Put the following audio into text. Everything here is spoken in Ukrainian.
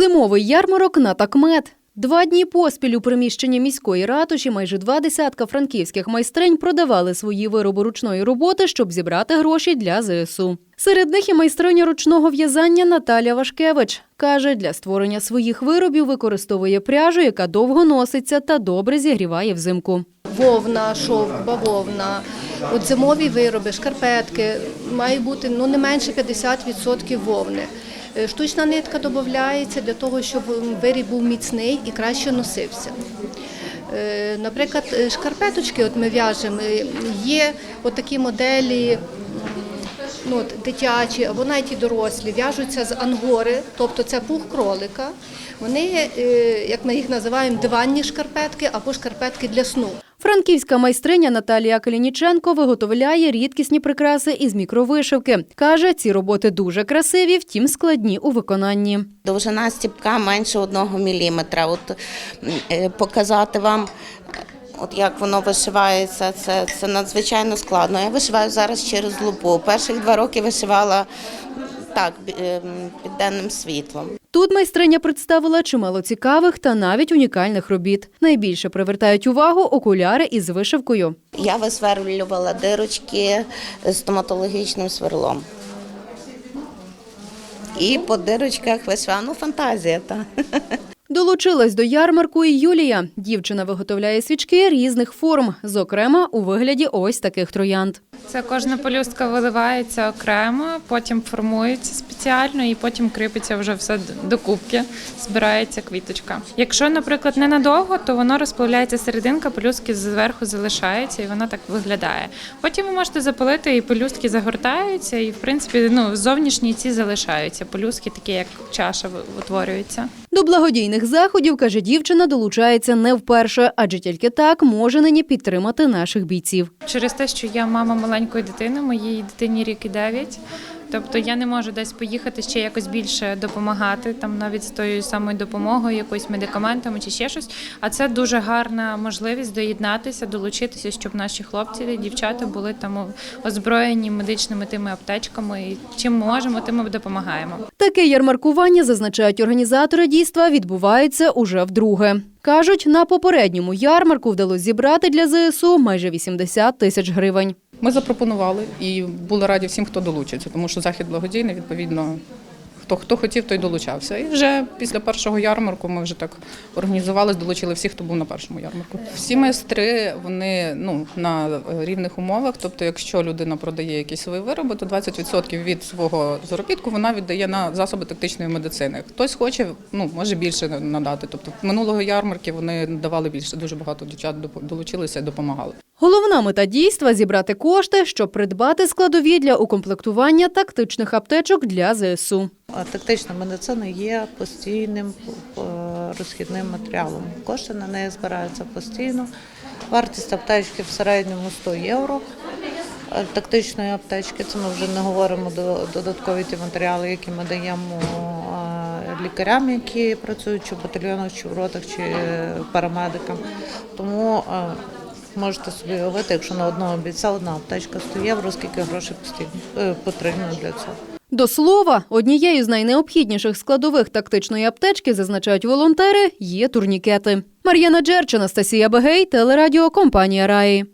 Зимовий ярмарок на такмет. Два дні поспіль у приміщенні міської ратуші майже два десятка франківських майстринь продавали свої вироби ручної роботи, щоб зібрати гроші для ЗСУ. Серед них і майстриня ручного в'язання Наталя Вашкевич. Каже, для створення своїх виробів використовує пряжу, яка довго носиться та добре зігріває взимку. Вовна, шовк, бавовна, от зимові вироби, шкарпетки, має бути ну, не менше 50% вовни. Е, Штучна нитка додається для того, щоб виріб був міцний і краще носився. Е, Наприклад, е, шкарпеточки от ми в'яжемо, є от такі моделі ну, от, дитячі або навіть і дорослі, в'яжуться з ангори, тобто це пух кролика. Вони, як ми їх називаємо, диванні шкарпетки або шкарпетки для сну. Франківська майстриня Наталія Калініченко виготовляє рідкісні прикраси із мікровишивки. Каже, ці роботи дуже красиві, втім складні у виконанні. Довжина стіпка менше одного міліметра. От е, показати вам, от як воно вишивається, це, це надзвичайно складно. Я вишиваю зараз через лупу. Перших два роки вишивала так ем, під денним світлом. Тут майстриня представила чимало цікавих та навіть унікальних робіт. Найбільше привертають увагу окуляри із вишивкою. Я висверлювала дирочки стоматологічним сверлом. І по дирочках вишивала, ну фантазія, та. Долучилась до ярмарку і Юлія. Дівчина виготовляє свічки різних форм, зокрема у вигляді ось таких троянд. Це кожна пелюстка виливається окремо, потім формується спеціально і потім кріпиться вже все до кубки, збирається квіточка. Якщо, наприклад, ненадовго, то воно розплавляється серединка, пелюстки зверху залишаються і воно так виглядає. Потім ви можете запалити, і пелюстки загортаються, і в принципі ну, зовнішні ці залишаються. Пелюстки такі, як чаша, утворюються. До благодійних заходів, каже дівчина, долучається не вперше, адже тільки так може нині підтримати наших бійців. Через те, що я мама маленької дитини, моїй дитині рік і дев'ять. Тобто я не можу десь поїхати ще якось більше допомагати, там навіть з тою самою допомогою, якоюсь медикаментами чи ще щось. А це дуже гарна можливість доєднатися, долучитися, щоб наші хлопці і дівчата були там озброєні медичними тими аптечками. І чим можемо, тим ми допомагаємо. Таке ярмаркування, зазначають організатори дійства, відбувається уже вдруге. Кажуть, на попередньому ярмарку вдалося зібрати для ЗСУ майже 80 тисяч гривень. Ми запропонували і були раді всім, хто долучиться, тому що захід благодійний, відповідно, хто хто хотів, той долучався. І вже після першого ярмарку ми вже так організувалися, долучили всіх, хто був на першому ярмарку. Всі майстри вони ну на рівних умовах. Тобто, якщо людина продає якісь свої вироби, то 20% від свого заробітку вона віддає на засоби тактичної медицини. Хтось хоче, ну може більше надати. Тобто минулого ярмарки вони давали більше. Дуже багато дівчат долучилися і допомагали. Головна мета дійства зібрати кошти, щоб придбати складові для укомплектування тактичних аптечок для ЗСУ. Тактична медицина є постійним е, розхідним матеріалом. Кошти на неї збираються постійно. Вартість аптечки в середньому 100 євро. Е, Тактичної аптечки це ми вже не говоримо до додаткові ті матеріали, які ми даємо е, лікарям, які працюють чи в батальйонах, чи в ротах, чи парамедикам. Тому можете собі уявити, якщо на одного бійця одна аптечка 100 євро, скільки грошей е, потрібно для цього. До слова, однією з найнеобхідніших складових тактичної аптечки, зазначають волонтери, є турнікети. Мар'яна Джерч, Анастасія Бегей, телерадіо компанія Раї.